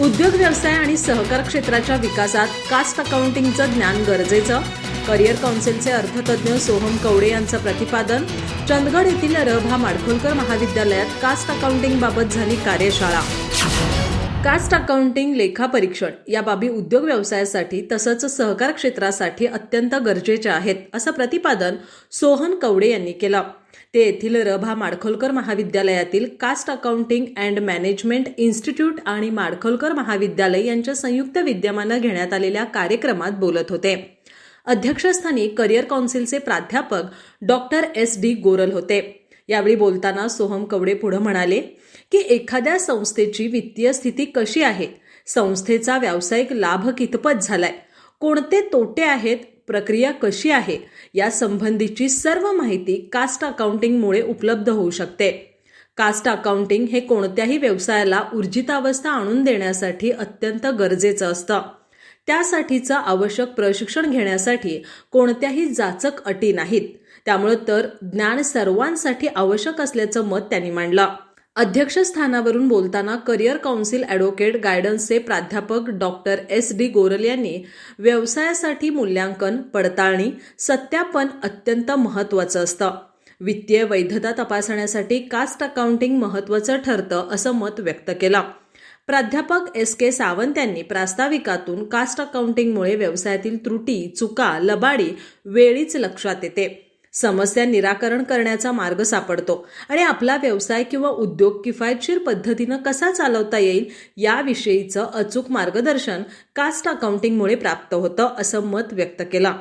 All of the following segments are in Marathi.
उद्योग व्यवसाय आणि सहकार क्षेत्राच्या विकासात कास्ट अकाउंटिंगचं ज्ञान गरजेचं. करिअर काउन्सिलचे अर्थतज्ज्ञ सोहम कवडे यांचं प्रतिपादन. चंदगड येथील रभा माडखोलकर महाविद्यालयात कास्ट अकाउंटिंगबाबत झाली कार्यशाळा. कास्ट अकाउंटिंग लेखापरीक्षण या बाबी उद्योग व्यवसायासाठी तसंच सहकार क्षेत्रासाठी अत्यंत गरजेच्या आहेत असं प्रतिपादन सोहन कवडे यांनी केलं. ते येथील रभा माडखोलकर महाविद्यालयातील cost accounting and management institute आणि माडखोलकर महाविद्यालय यांच्या संयुक्त विद्यमानं घेण्यात आलेल्या कार्यक्रमात बोलत होते. अध्यक्षस्थानी करिअर काउन्सिलचे प्राध्यापक डॉक्टर एस डी गोरल होते. यावेळी बोलताना सोहम कवडे पुढे म्हणाले की एखाद्या संस्थेची वित्तीय स्थिती कशी आहे? संस्थेचा व्यावसायिक लाभ कितपत झालाय? कोणते तोटे आहेत? प्रक्रिया कशी आहे? या संबंधीची सर्व माहिती कास्ट अकाउंटिंगमुळे उपलब्ध होऊ शकते. कास्ट अकाउंटिंग हे कोणत्याही व्यवसायाला ऊर्जितावस्था आणून देण्यासाठी अत्यंत गरजेचं असतं. त्यासाठीचं आवश्यक प्रशिक्षण घेण्यासाठी कोणत्याही जाचक अटी नाहीत. त्यामुळे तर ज्ञान सर्वांसाठी आवश्यक असल्याचं मत त्यांनी मांडलं. अध्यक्षस्थानावरून बोलताना करिअर काउन्सिल ॲडव्होकेट गायडन्सचे प्राध्यापक डॉक्टर एस डी गोरल यांनी व्यवसायासाठी मूल्यांकन पडताळणी सत्यापन अत्यंत महत्त्वाचं असतं. वित्तीय वैधता तपासण्यासाठी कास्ट अकाउंटिंग महत्त्वाचं ठरतं असं मत व्यक्त केलं. प्राध्यापक एस के सावंत यांनी प्रास्ताविकातून कास्ट अकाउंटिंगमुळे व्यवसायातील त्रुटी चुका लबाडी वेळीच लक्षात येते. समस्या निराकरण करण्याचा मार्ग सापडतो. आणि आपला व्यवसाय किंवा उद्योग किफायतशीर पद्धतीनं कसा चालवता येईल याविषयीचं अचूक मार्गदर्शन कास्ट अकाउंटिंगमुळे प्राप्त होतं असं मत व्यक्त केलं.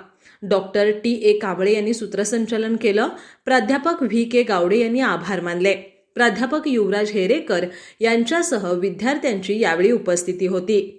Doctor T. ए. कांबळे यांनी सूत्रसंचालन केलं. प्राध्यापक व्ही. के. गावडे यांनी आभार मानले. प्राध्यापक युवराज हेरेकर यांच्यासह विद्यार्थ्यांची यावेळी उपस्थिती होती.